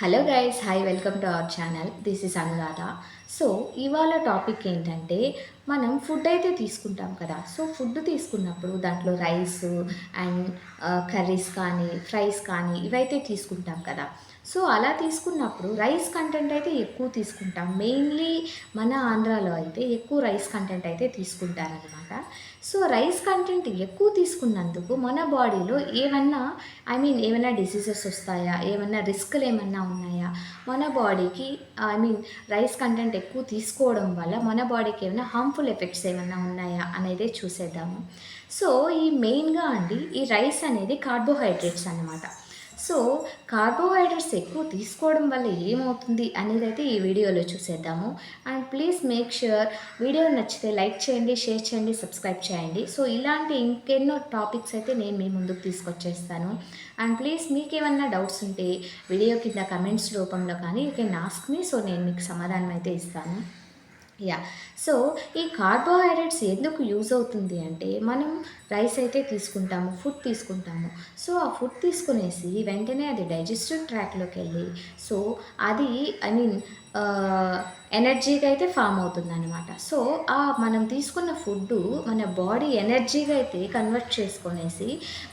Hello guys hi welcome to our channel this is Anuradha so ఇవాళ topic ఏంటంటే మనం food అయితే తీసుకుంటాం కదా. సో ఫుడ్ తీసుకున్నప్పుడు దాంట్లో రైస్ అండ్ కర్రీస్ కానీ ఫ్రైస్ కానీ ఇవైతే తీసుకుంటాం కదా. సో అలా తీసుకున్నప్పుడు రైస్ కంటెంట్ అయితే ఎక్కువ తీసుకుంటాం. మెయిన్లీ మన ఆంధ్రాలో అయితే ఎక్కువ రైస్ కంటెంట్ అయితే తీసుకుంటారనమాట సో రైస్ కంటెంట్ ఎక్కువ తీసుకున్నందుకు మన బాడీలో ఏమన్నా ఐ మీన్ ఏమైనా డిసీజెస్ వస్తాయా? ఏమన్నా రిస్క్లు ఏమన్నా ఉన్నాయా? మన బాడీకి ఐ మీన్ రైస్ కంటెంట్ ఎక్కువ తీసుకోవడం వల్ల మన బాడీకి ఏమైనా హార్మ్ఫుల్ ఎఫెక్ట్స్ ఏమైనా ఉన్నాయా అనేది చూసేద్దాము. సో ఈ మెయిన్గా అండి ఈ రైస్ అనేది కార్బోహైడ్రేట్స్ అన్నమాట. సో కార్బోహైడ్రేట్స్ ఎక్కువ తీసుకోవడం వల్ల ఏమవుతుంది అనేది అయితే ఈ వీడియోలో చూసేద్దాము. And please make sure video నచ్చితే లైక్ చేయండి షేర్ చేయండి సబ్స్క్రైబ్ చేయండి. సో ఇలాంటి ఇంకెన్నో టాపిక్స్ అయితే నేను మీ ముందుకు తీసుకొచ్చేస్తాను. అండ్ ప్లీజ్ మీకు ఏమన్నా డౌట్స్ ఉంటే వీడియో కింద కమెంట్స్ రూపంలో కానీ you can ask me. So నేను మీకు సమాధానం అయితే ఇస్తాను. యా సో ఈ కార్బోహైడ్రేట్స్ ఎందుకు యూజ్ అవుతుంది అంటే మనం రైస్ అయితే తీసుకుంటాము ఫుడ్ తీసుకుంటాము. సో ఆ ఫుడ్ తీసుకునేసి వెంటనే అది డైజెస్టివ్ ట్రాక్లోకి వెళ్ళి సో అది ఐ మీన్ ఎనర్జీగా అయితే ఫామ్ అవుతుంది అనమాట సో ఆ మనం తీసుకున్న ఫుడ్ మన బాడీ ఎనర్జీగా అయితే కన్వర్ట్ చేసుకునేసి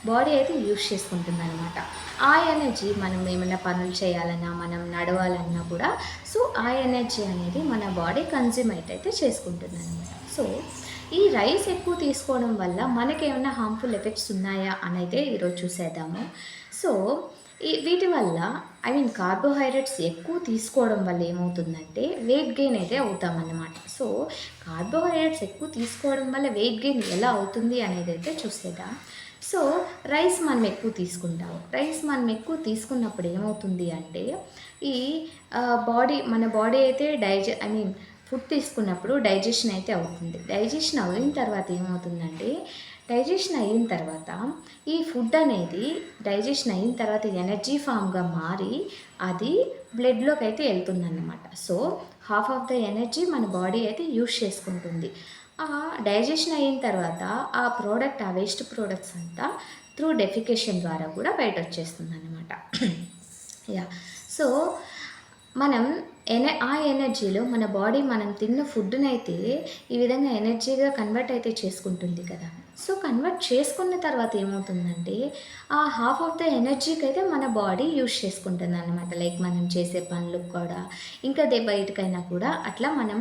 బాడీ అయితే యూజ్ చేసుకుంటుంది అనమాట ఆ ఎనర్జీ మనం ఏమైనా పనులు చేయాలన్నా మనం నడవాలన్నా కూడా సో ఆ ఎనర్జీ అనేది మన బాడీ కన్జ్యూమ్ అయితే చేసుకుంటుంది అనమాట సో ఈ రైస్ ఎక్కువ తీసుకోవడం వల్ల మనకేమైనా హార్మ్ఫుల్ ఎఫెక్ట్స్ ఉన్నాయా అని అయితే ఈరోజు చూసేద్దాము. సో ఈ వీటి వల్ల ఐ మీన్ కార్బోహైడ్రేట్స్ ఎక్కువ తీసుకోవడం వల్ల ఏమవుతుందంటే వెయిట్ గెయిన్ అయితే అవుతామన్నమాట. సో కార్బోహైడ్రేట్స్ ఎక్కువ తీసుకోవడం వల్ల వెయిట్ గెయిన్ ఎలా అవుతుంది అనేది అయితే చూసేద్దాం. సో రైస్ మనం ఎక్కువ తీసుకుంటాం. రైస్ మనం ఎక్కువ తీసుకున్నప్పుడు ఏమవుతుంది అంటే ఈ బాడీ మన బాడీ అయితే డైజె ఐ మీన్ ఫుడ్ తీసుకున్నప్పుడు డైజెషన్ అయితే అవుతుంది. డైజెషన్ అయిన తర్వాత ఏమవుతుందంటే డైజెషన్ అయిన తర్వాత ఈ ఫుడ్ అనేది డైజెషన్ అయిన తర్వాత ఎనర్జీ ఫామ్గా మారి అది బ్లడ్లోకి అయితే వెళ్తుందన్నమాట. So half of the energy మన బాడీ అయితే యూజ్ చేసుకుంటుంది. ఆ డైజెషన్ అయిన తర్వాత ఆ ప్రోడక్ట్ ఆ వేస్ట్ ప్రోడక్ట్స్ అంతా త్రూ డెఫికేషన్ ద్వారా కూడా బయట వచ్చేస్తుంది అనమాట యా. సో మనం ఎన ఆ ఎనర్జీలో మన బాడీ మనం తిన్న ఫుడ్ని అయితే ఈ విధంగా ఎనర్జీగా కన్వర్ట్ అయితే చేసుకుంటుంది కదా. సో కన్వర్ట్ చేసుకున్న తర్వాత ఏమవుతుందంటే ఆ హాఫ్ ఆఫ్ ద ఎనర్జీకి అయితే మన బాడీ యూజ్ చేసుకుంటుంది అనమాట లైక్ మనం చేసే పనులకు కూడా ఇంకా దే బయటకైనా కూడా అట్లా మనం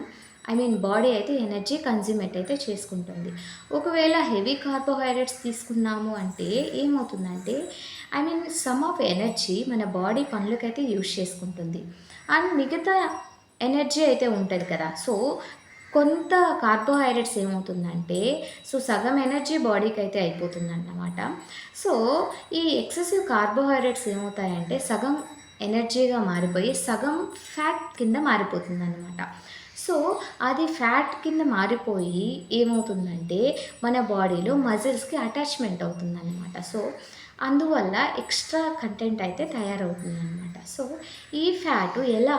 ఐ మీన్ బాడీ అయితే ఎనర్జీ కన్జ్యూమేట్ అయితే చేసుకుంటుంది. ఒకవేళ హెవీ కార్బోహైడ్రేట్స్ తీసుకున్నాము అంటే ఏమవుతుందంటే I mean some of energy మన బాడీ పనులకైతే యూజ్ చేసుకుంటుంది. అండ్ మిగతా ఎనర్జీ అయితే ఉంటుంది కదా. సో కొంత కార్బోహైడ్రేట్స్ ఏమవుతుందంటే సో సగం ఎనర్జీ బాడీకి అయితే అయిపోతుందన్నమాట. సో ఈ ఎక్సెసివ్ కార్బోహైడ్రేట్స్ ఏమవుతాయంటే సగం ఎనర్జీగా మారిపోయి సగం ఫ్యాట్ కింద మారిపోతుందన్నమాట. సో అది ఫ్యాట్ కింద మారిపోయి ఏమవుతుందంటే మన బాడీలో మజిల్స్కి అటాచ్మెంట్ అవుతుందన్నమాట. సో అందువల్ల ఎక్స్ట్రా కంటెంట్ అయితే తయారవుతుంది అనమాట సో ఈ ఫ్యాట్ ఎలా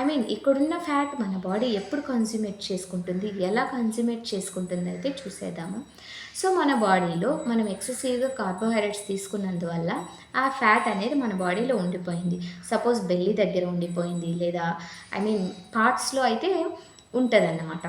ఐ మీన్ ఇక్కడున్న ఫ్యాట్ మన బాడీ ఎప్పుడు కన్స్యూమేట్ చేసుకుంటుంది ఎలా కన్జ్యూమేట్ చేసుకుంటుంది అయితే చూసేద్దాము. సో మన బాడీలో మనం ఎక్సెసివ్గా కార్బోహైడ్రేట్స్ తీసుకున్నందువల్ల ఆ ఫ్యాట్ అనేది మన బాడీలో ఉండిపోయింది. సపోజ్ బెల్లి దగ్గర ఉండిపోయింది లేదా ఐ మీన్ పార్ట్స్లో అయితే ఉంటుంది అన్నమాట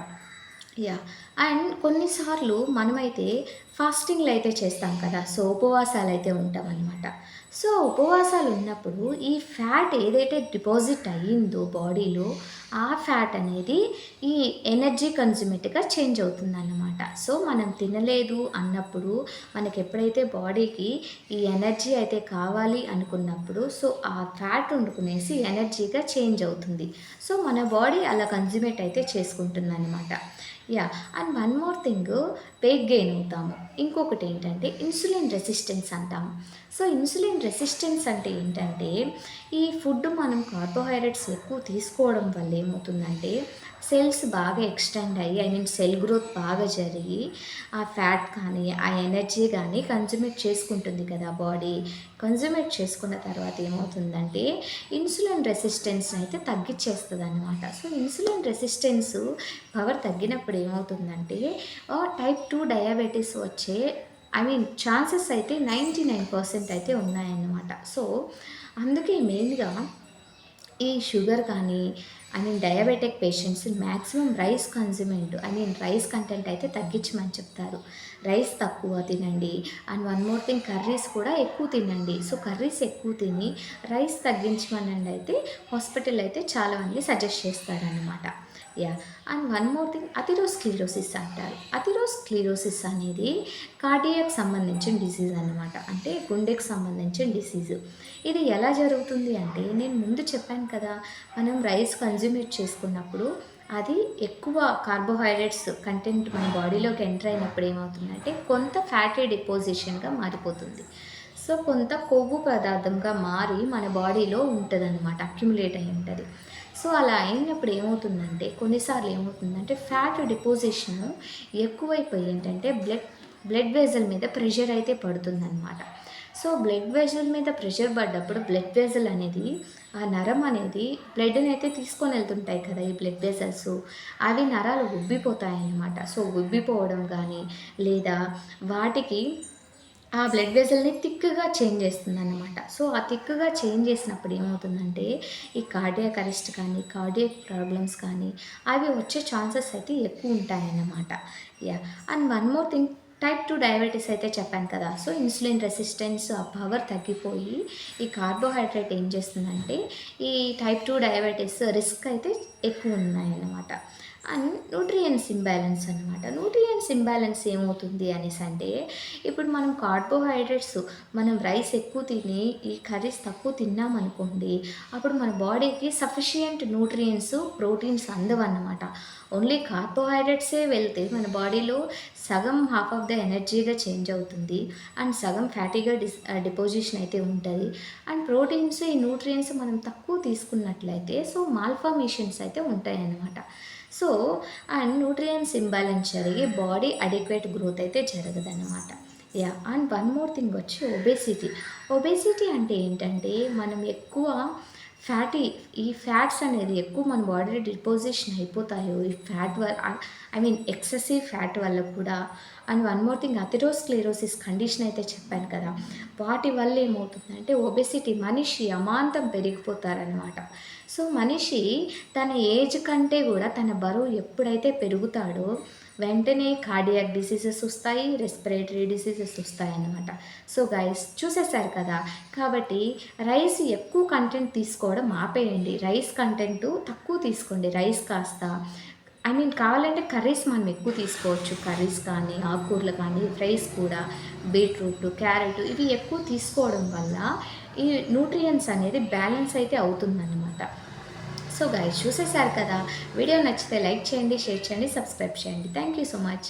యా అండ్ కొన్నిసార్లు మనమైతే ఫాస్టింగ్లు అయితే చేస్తాం కదా. సో ఉపవాసాలు అయితే ఉంటాం అనమాట సో ఉపవాసాలు ఉన్నప్పుడు ఈ ఫ్యాట్ ఏదైతే డిపాజిట్ అయ్యిందో బాడీలో ఆ ఫ్యాట్ అనేది ఈ ఎనర్జీ కన్జ్యూమేట్గా చేంజ్ అవుతుంది అనమాట. సో మనం తినలేదు అన్నప్పుడు మనకి ఎప్పుడైతే బాడీకి ఈ ఎనర్జీ అయితే కావాలి అనుకున్నప్పుడు సో ఆ ఫ్యాట్ వండుకునేసి ఎనర్జీగా చేంజ్ అవుతుంది. సో మన బాడీ అలా కన్జ్యూమేట్ అయితే చేసుకుంటుంది అనమాట yeah and one more thing weight gain అవుతాము. ఇంకొకటి ఏంటంటే ఇన్సులిన్ రెసిస్టెన్స్ అంటాము. సో ఇన్సులిన్ రెసిస్టెన్స్ అంటే ఏంటంటే ఈ ఫుడ్ మనం కార్బోహైడ్రేట్స్ ఎక్కువ తీసుకోవడం వల్ల ఏమవుతుందంటే సెల్స్ బాగా ఎక్స్టెండ్ అయ్యి ఐ మీన్ సెల్ గ్రోత్ బాగా జరిగి ఆ ఫ్యాట్ కానీ ఆ ఎనర్జీ కానీ కన్జ్యూమేట్ చేసుకుంటుంది కదా బాడీ కన్జ్యూమేట్ చేసుకున్న తర్వాత ఏమవుతుందంటే ఇన్సులిన్ రెసిస్టెన్స్ అయితే తగ్గించేస్తుంది అనమాట సో ఇన్సులిన్ రెసిస్టెన్స్ పవర్ తగ్గినప్పుడు ఏమవుతుందంటే టైప్ టూ డయాబెటీస్ వచ్చే ఐ మీన్ ఛాన్సెస్ అయితే నైంటీ నైన్ పర్సెంట్ అయితే ఉన్నాయన్నమాట. సో అందుకే మెయిన్గా ఈ షుగర్ కానీ I mean diabetic patients maximum rice కన్జ్యూమెంట్ I mean rice content అయితే తగ్గించమని చెప్తారు. రైస్ తక్కువ తినండి. And one more thing curries కూడా ఎక్కువ తినండి. సో కర్రీస్ ఎక్కువ తిని రైస్ తగ్గించమనండి అయితే హాస్పిటల్ అయితే చాలామంది సజెస్ట్ చేస్తారనమాట yeah and one more thing atherosclerosis అంటారు. అథిరోస్క్లీరోసిస్ అనేది కార్డియాక్ సంబంధించిన డిసీజ్ అనమాట అంటే గుండెకి సంబంధించిన డిసీజ్ ఇది ఎలా జరుగుతుంది అంటే నేను ముందు చెప్పాను కదా మనం రైస్ కన్జ్యూమేట్ చేసుకున్నప్పుడు అది ఎక్కువ కార్బోహైడ్రేట్స్ కంటెంట్ మన బాడీలోకి ఎంటర్ అయినప్పుడు ఏమవుతుందంటే కొంత ఫ్యాటీ డిపోజిషన్గా మారిపోతుంది. సో కొంత కొవ్వు పదార్థంగా మారి మన బాడీలో ఉంటుంది అనమాట అక్యుములేట్ అయి ఉంటుంది. సో అలా అయినప్పుడు ఏమవుతుందంటే కొన్నిసార్లు ఏమవుతుందంటే ఫ్యాట్ డిపోజిషన్ ఎక్కువైపోయి ఏంటంటే బ్లడ్ బ్లడ్ వెజల్ మీద ప్రెషర్ అయితే పడుతుందన్నమాట. సో బ్లడ్ వెజల్ మీద ప్రెషర్ పడ్డప్పుడు బ్లడ్ వెజల్ అనేది ఆ నరం అనేది బ్లడ్ని అయితే తీసుకొని వెళ్తుంటాయి కదా ఈ బ్లడ్ వెజల్స్ అవి నరాలు ఉబ్బిపోతాయి అన్నమాట సో ఉబ్బిపోవడం కానీ లేదా వాటికి ఆ బ్లడ్ వెజల్ని థిక్గా చేంజ్ చేస్తుంది అనమాట సో ఆ థిక్గా చేంజ్ చేసినప్పుడు ఏమవుతుందంటే ఈ కార్డియాక్ అరెస్ట్ కానీ కార్డియాక్ ప్రాబ్లమ్స్ కానీ అవి వచ్చే ఛాన్సెస్ అయితే ఎక్కువ ఉంటాయన్నమాట. Yeah and one more thing type two diabetes అయితే చెప్పాను కదా. సో ఇన్సులిన్ రెసిస్టెన్స్ ఆ పవర్ తగ్గిపోయి ఈ కార్బోహైడ్రేట్ ఏం చేస్తుందంటే ఈ టైప్ టూ డయాబెటీస్ రిస్క్ అయితే ఎక్కువ ఉన్నాయన్నమాట. అండ్ న్యూట్రియన్స్ ఇంబ్యాలెన్స్ అనమాట న్యూట్రియన్స్ ఇంబ్యాలెన్స్ ఏమవుతుంది అనేసి అంటే ఇప్పుడు మనం కార్బోహైడ్రేట్స్ మనం రైస్ ఎక్కువ తిని ఈ కర్రీస్ తక్కువ తిన్నామనుకోండి అప్పుడు మన బాడీకి సఫిషియంట్ న్యూట్రియన్స్ ప్రోటీన్స్ అందవన్నమాట. ఓన్లీ కార్బోహైడ్రేట్సే వెళ్తే మన బాడీలో సగం హాఫ్ ఆఫ్ ద ఎనర్జీగా చేంజ్ అవుతుంది. అండ్ సగం ఫ్యాటీగా డిస్ డిపోజిషన్ అయితే ఉంటుంది. అండ్ ప్రోటీన్స్ ఈ న్యూట్రియన్స్ మనం తక్కువ తీసుకున్నట్లయితే సో మాల్ఫార్మేషన్స్ అయితే ఉంటాయి అన్నమాట సో అండ్ న్యూట్రియన్స్ ఇంబ్యాలెన్స్ జరిగి బాడీ అడిక్వేట్ గ్రోత్ అయితే జరగదన్నమాట. Yeah and one more thing వచ్చి ఒబేసిటీ ఒబేసిటీ అంటే ఏంటంటే మనం ఎక్కువ ఫ్యాటీ ఈ ఫ్యాట్స్ అనేది ఎక్కువ మన బాడీలో డిపోజిషన్ అయిపోతాయో ఈ ఫ్యాట్ వల్ల ఐ మీన్ ఎక్సెసివ్ ఫ్యాట్ వల్ల కూడా. And one more thing atherosclerosis condition అయితే చెప్పాను కదా. వాటి వల్ల ఏమవుతుందంటే ఒబెసిటీ మనిషి అమాంతం పెరిగిపోతారనమాట సో మనిషి తన ఏజ్ కంటే కూడా తన బరువు ఎప్పుడైతే పెరుగుతాడో వెంటనే కార్డియాక్ డిసీజెస్ వస్తాయి రెస్పిరేటరీ డిసీజెస్ వస్తాయి అన్నమాట సో గైస్ చూసేశారు కదా? కాబట్టి రైస్ ఎక్కువ కంటెంట్ తీసుకోవడం ఆపేయండి. రైస్ కంటెంట్ తక్కువ తీసుకోండి. రైస్ కాస్త ఐ మీన్ కావాలంటే కర్రీస్ మనం ఎక్కువ తీసుకోవచ్చు. కర్రీస్ కానీ ఆకుకూరలు కానీ ఫ్రైస్ కూడా బీట్రూట్ క్యారెట్ ఇవి ఎక్కువ తీసుకోవడం వల్ల ఈ న్యూట్రియన్స్ అనేది బ్యాలెన్స్ అయితే అవుతుందన్నమాట. సో గాయ చూసేశారు కదా? వీడియో నచ్చితే లైక్ చేయండి షేర్ చేయండి సబ్స్క్రైబ్ చేయండి. Thank you so much